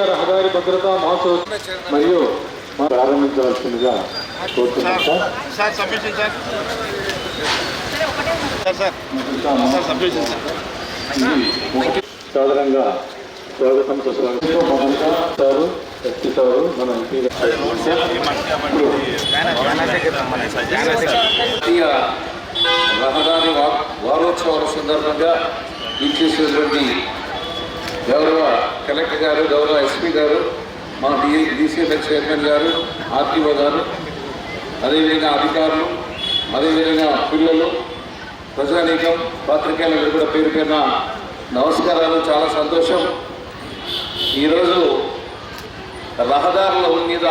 జాతీయ రహదారి భద్రతా మహోత్సవం మరియు ప్రారంభించవలసిందిగా కోరుతున్నాం సార్. సాధారణంగా స్వాగతం సుస్వాగతం. మొదలుగా సారు. ఎస్పీ సారు మన ఎంపీ జాతీయ రహదారి వారోత్సవాల సందర్భంగా ఇచ్చేసినటువంటి గౌరవ కలెక్టర్ గారు గౌరవ ఎస్పీ గారు మా డిసిఎఫ్ఎస్ చైర్మన్ గారు ఆర్టీఓ గారు అదేవిధంగా అధికారులు అదేవిధంగా పిల్లలు ప్రజానీకం పాత్రికేయులకు కూడా పేరు పేరున నమస్కారాలు. చాలా సంతోషం. ఈరోజు రహదారుల మీద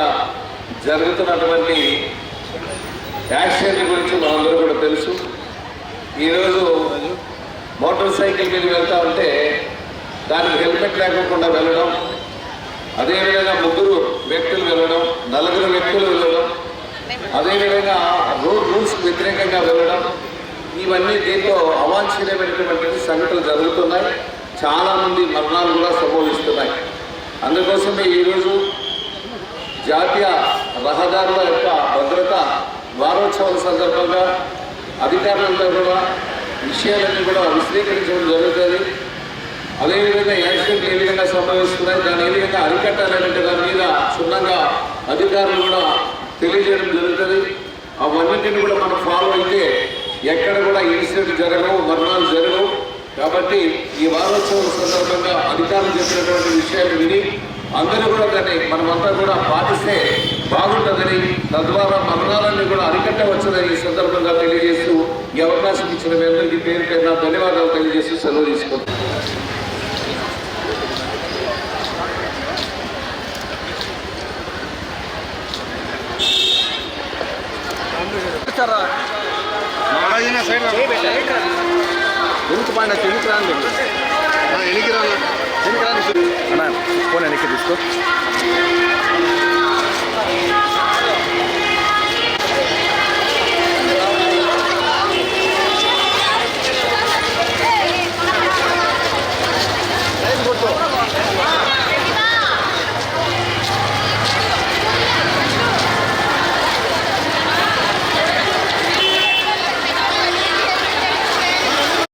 జరుగుతున్నటువంటి యాక్సిడెంట్ గురించి మనందరూ కూడా తెలుసు. ఈరోజు మోటార్ సైకిల్ మీద వెళ్తా ఉంటే దానికి హెల్మెట్ లేకుండా వెళ్ళడం అదేవిధంగా ముగ్గురు వ్యక్తులు వెళ్ళడం నలుగురు వ్యక్తులు వెళ్ళడం అదేవిధంగా రోడ్ రూల్స్కి వ్యతిరేకంగా వెళ్ళడం ఇవన్నీ దీంతో అవాంఛనీయమైనటువంటి సంఘటనలు జరుగుతున్నాయి. చాలామంది మరణాలు కూడా సంభవిస్తున్నాయి. అందుకోసమే ఈరోజు జాతీయ రహదారుల యొక్క భద్రత వారోత్సవాల సందర్భంగా అధికారులతో కూడా విషయాలన్నీ కూడా విశ్లేషించడం జరుగుతుంది. అదేవిధంగా యాక్సిడెంట్ ఏ విధంగా సంభవిస్తున్నాయి దాన్ని ఏ విధంగా అరికట్టాలనే దాని మీద క్షుణ్ణంగా అధికారులు కూడా తెలియజేయడం జరుగుతుంది. అవన్నింటిని కూడా మనం ఫాలో అయితే ఎక్కడ కూడా ఇన్సిడెంట్ జరగవు మరణాలు జరగవు. కాబట్టి ఈ వారోత్సవం సందర్భంగా అధికారులు చెప్పినటువంటి విషయాలు విని అందరూ కూడా దాన్ని మనమంతా కూడా పాటిస్తే బాగుంటుందని తద్వారా మరణాలన్నీ కూడా అరికట్టవచ్చునని ఈ సందర్భంగా తెలియజేస్తూ ఈ అవకాశం ఇచ్చిన మీ అందరికీ పేరు పేరున ధన్యవాదాలు తెలియజేస్తూ సెలవు తీసుకుంటాం మహారాజన సైడ్ ఎందుకు పాడిన ఎందుకు రాండి ఎనికి రాను ఎందుకు రాండి అన్న ఫోన్ వెనక్కి తీసుకో